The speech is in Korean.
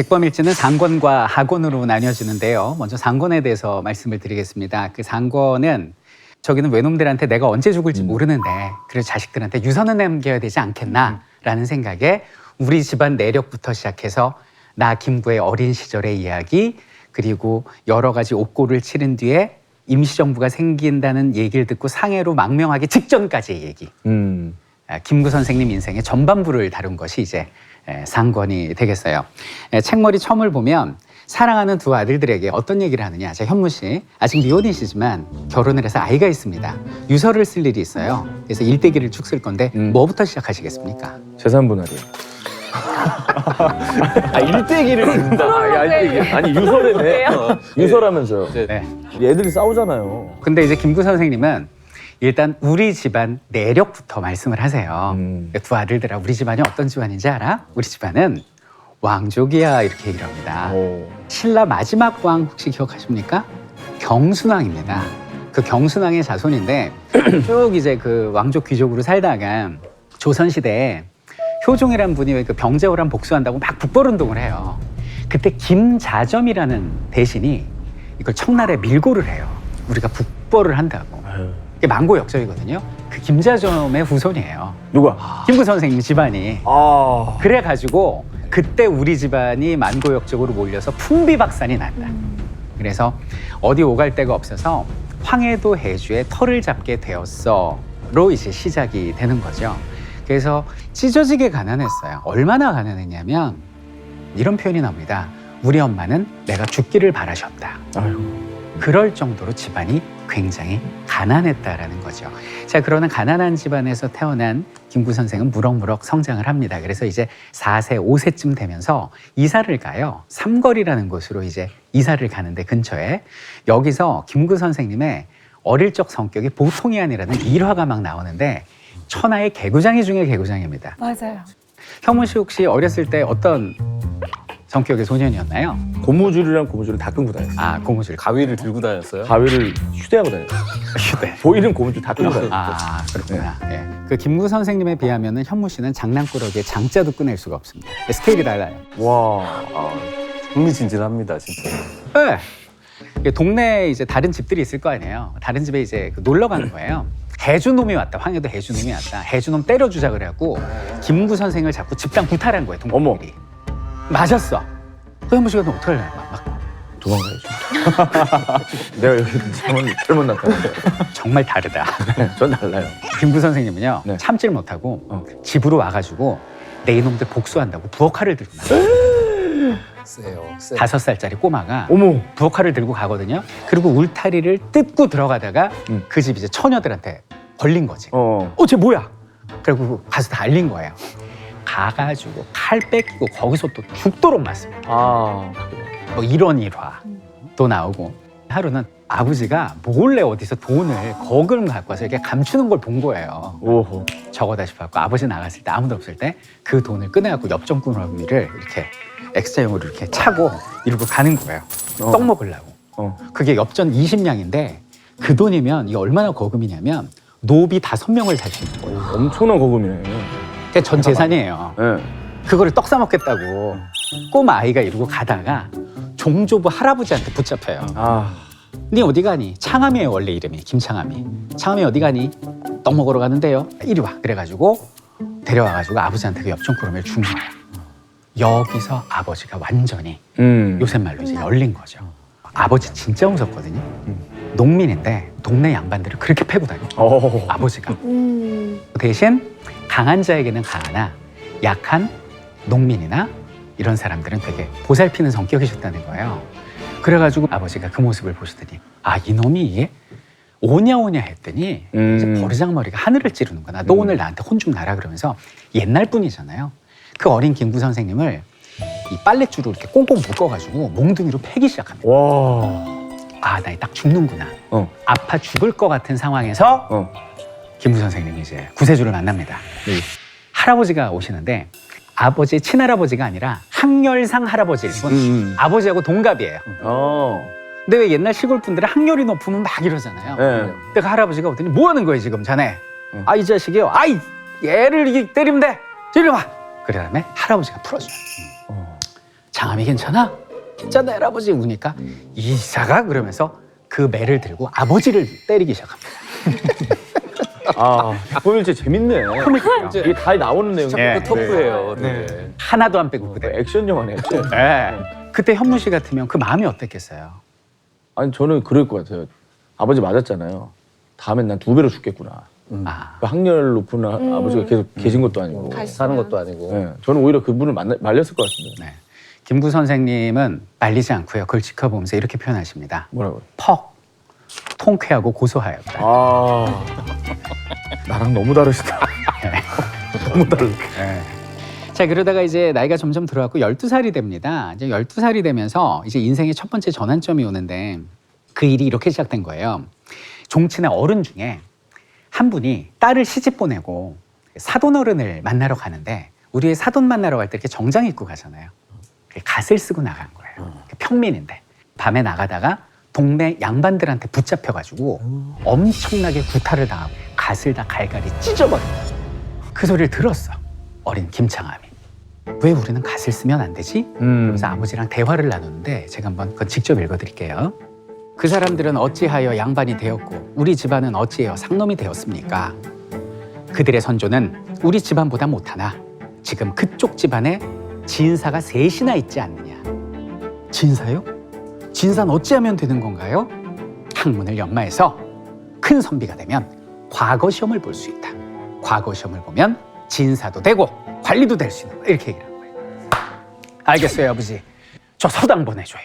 백범일지는 상권과 하권으로 나뉘어지는데요. 먼저 상권에 대해서 말씀을 드리겠습니다. 그 상권은 저기는 외놈들한테 내가 언제 죽을지 모르는데 그래서 자식들한테 유선을 남겨야 되지 않겠나라는 생각에 우리 집안 내력부터 시작해서 나 김구의 어린 시절의 이야기 그리고 여러 가지 옥고를 치른 뒤에 임시정부가 생긴다는 얘기를 듣고 상해로 망명하기 직전까지의 얘기. 음. 아, 김구 선생님 인생의 전반부를 다룬 것이 이제 에, 상권이 되겠어요. 에, 책머리 첨을 보면 사랑하는 두 아들들에게 어떤 얘기를 하느냐. 자, 현무 씨 아직 미혼이시지만 결혼을 해서 아이가 있습니다. 유서를 쓸 일이 있어요. 그래서 일대기를 쭉 쓸 건데 음. 뭐부터 시작하시겠습니까? 재산 분할이요. 아 일대기를 쓴다. 아, 일대기. 아니 유서래네. 어, 유서라면서요. 네. 얘들이 싸우잖아요. 근데 이제 김구 선생님은 일단 우리 집안 내력부터 말씀을 하세요. 음. 두 아들들아 우리 집안이 어떤 집안인지 알아? 우리 집안은 왕족이야 이렇게 얘기를 합니다. 오. 신라 마지막 왕 혹시 기억하십니까? 경순왕입니다. 그 경순왕의 자손인데 쭉 이제 그 왕족 귀족으로 살다가 조선 시대에 효종이라는 분이 왜 그 병제호란 복수한다고 막 북벌 운동을 해요. 그때 김자점이라는 대신이 이걸 청나라에 밀고를 해요. 우리가 북벌을 한다고. 이게 만고역적이거든요. 그 김자점의 후손이에요. 누가? 김구 선생님 집안이. 아. 그래가지고 그때 우리 집안이 만고역적으로 몰려서 풍비박산이 났다. 그래서 어디 오갈 데가 없어서 황해도 해주에 털을 잡게 되었어로 이제 시작이 되는 거죠. 그래서 찢어지게 가난했어요. 얼마나 가난했냐면 이런 표현이 나옵니다. 우리 엄마는 내가 죽기를 바라셨다. 아유. 그럴 정도로 집안이 굉장히 가난했다라는 거죠. 자, 그러나 가난한 집안에서 태어난 김구 선생은 무럭무럭 성장을 합니다. 그래서 이제 4세, 5세쯤 되면서 이사를 가요. 삼거리라는 곳으로 이제 이사를 가는데 근처에 여기서 김구 선생님의 어릴 적 성격이 보통이 아니라는 일화가 막 나오는데 천하의 개구장이 중에 개구장입니다. 맞아요. 형문 씨 혹시 어렸을 때 어떤 성격의 소년이었나요? 고무줄이랑 고무줄을 다 끊고 다녔어. 아, 고무줄 가위를 들고 다녔어요? 가위를 휴대하고 다녔어. 휴대. 보이는 고무줄 다 끊고 다녔어. 아 그렇구나. 예. 그 김구 선생님에 비하면은 현무 씨는 장난꾸러기에 장자도 꺼낼 수가 없습니다. 스케일이 달라요. 와. 아, 흥미진진합니다, 진짜. 예. 이게 동네에 이제 다른 집들이 있을 거 아니에요. 다른 집에 이제 그 놀러 가는 거예요. 해주놈이 왔다. 황해도 해주놈이 왔다. 해주놈 때려주자 그래갖고 김구 선생을 자꾸 집장 구타한 거예요. 동생들이. 맞았어. 그 현무 씨가 너 어떻게 할래? 막, 막 도망가야죠. 내가 여기 잘못, 잘못 나타났어요. 정말 다르다. 전 달라요. 김구 선생님은요 네. 참질 못하고 어. 집으로 와가지고 내 이놈들 복수한다고 부엌칼을 들고 나. 세요. 세. 다섯 살짜리 꼬마가 어머. 부엌칼을 들고 가거든요. 그리고 울타리를 뜯고 들어가다가 음. 그 집 이제 처녀들한테 걸린 거지. 어. 어, 쟤 뭐야? 그리고 가서 다 알린 거예요. 가가지고 칼 뺏기고 거기서 또 죽도록 맞습니다. 아. 뭐 이런 일화 또 나오고 하루는 아버지가 몰래 어디서 돈을 거금 갖고 와서 이렇게 감추는 걸 본 거예요. 오호. 저거다 싶어갖고 아버지 나갔을 때 아무도 없을 때 그 돈을 꺼내갖고 엽전꾸러미를 이렇게 X자형으로 이렇게 차고 이러고 가는 거예요. 어. 떡 먹으려고. 어. 그게 엽전 20냥인데 그 돈이면 이게 얼마나 거금이냐면 노비 다섯 명을 살 수 있는 거예요. 엄청난 거금이네. 그게 전 재산이에요. 예. 그거를 떡 사 먹겠다고 꼬마 아이가 이러고 가다가 종조부 할아버지한테 붙잡혀요. 아. 네 어디 가니? 창암이에요 원래 이름이 김창암이. 창암이 어디 가니? 떡 먹으러 가는데요. 이리 와. 그래가지고 데려와가지고 아버지한테 그 엽전꾸러미를 준 거예요. 여기서 아버지가 완전히 음. 요새 말로 이제 열린 거죠. 아버지 진짜 무섭거든요. 농민인데 동네 양반들을 그렇게 패고 다녀. 어. 아버지가 음. 대신 강한 자에게는 강하나 약한 농민이나 이런 사람들은 되게 보살피는 성격이셨다는 거예요. 그래가지고 아버지가 그 모습을 보시더니 아 이놈이 이게 오냐 오냐 했더니 음. 이제 버르장머리가 하늘을 찌르는구나. 너 음. 오늘 나한테 혼 좀 나라 그러면서 옛날 분이잖아요. 그 어린 김구 선생님을 이 빨랫줄로 이렇게 꽁꽁 묶어가지고 몽둥이로 패기 시작합니다. 와. 아, 나 딱 죽는구나. 어. 아파 죽을 것 같은 상황에서 어. 김구 선생님이 이제 구세주를 만납니다. 네. 할아버지가 오시는데 아버지 친할아버지가 아니라 항렬상 할아버지 이분 음. 아버지하고 동갑이에요. 어. 근데 왜 옛날 시골 분들은 항렬이 높으면 막 이러잖아요. 예. 근데 그 할아버지가 오더니 뭐 하는 거예요 지금 자네? 응. 아이 자식이요. 아이 얘를 이게 때리면 돼. 이리 와. 그래 다음에 할아버지가 풀어줘요. 어. 장암이 괜찮아? 괜찮아 할아버지 우니까 이사가 그러면서 그 매를 들고 아버지를 때리기 시작합니다. 아, 뒷범일체 재밌네. 이게 다 나오는 내용. 네. 터프예요. 네. 네. 하나도 안 빼고 그대로. 액션 영화네, 액션. 네. 그때 현무 씨 같으면 그 마음이 어땠겠어요? 아니, 저는 그럴 것 같아요. 아버지 맞았잖아요. 다음엔 난 두 배로 죽겠구나. 아, 그 학렬 높은 아, 아버지가 계속 계신 것도 아니고. 음. 사는 것도 아니고. 네, 저는 오히려 그분을 만나, 말렸을 것 같은데. 네. 김구 선생님은 말리지 않고요. 그걸 지켜보면서 이렇게 표현하십니다. 뭐라고요? 퍽, 통쾌하고 고소하였다. 아, 나랑 너무 다르시다. 너무 다르. 네. 자, 그러다가 이제 나이가 점점 들어갔고 12살이 됩니다. 이제 12살이 되면서 이제 인생의 첫 번째 전환점이 오는데 그 일이 이렇게 시작된 거예요. 종친의 어른 중에 한 분이 딸을 시집 보내고 사돈 어른을 만나러 가는데 우리 사돈 만나러 갈 때 이렇게 정장 입고 가잖아요. 갓을 쓰고 나간 거예요. 평민인데 밤에 나가다가 동네 양반들한테 붙잡혀가지고 엄청나게 구타를 당하고 갓을 다 갈갈이 찢어버린 거예요. 그 소리를 들었어. 어린 김창암이. 왜 우리는 갓을 쓰면 안 되지? 음. 그래서 아버지랑 대화를 나누는데 제가 한번 그건 직접 읽어드릴게요. 그 사람들은 어찌하여 양반이 되었고 우리 집안은 어찌하여 상놈이 되었습니까? 그들의 선조는 우리 집안보다 못하나 지금 그쪽 집안에 진사가 셋이나 있지 않느냐. 진사요? 진사는 어찌하면 되는 건가요? 학문을 연마해서 큰 선비가 되면 과거 시험을 볼 수 있다. 과거 시험을 보면 진사도 되고 관리도 될 수 있는 거야. 이렇게 얘기를 한 거예요. 알겠어요, 아버지. 저 서당 보내줘요.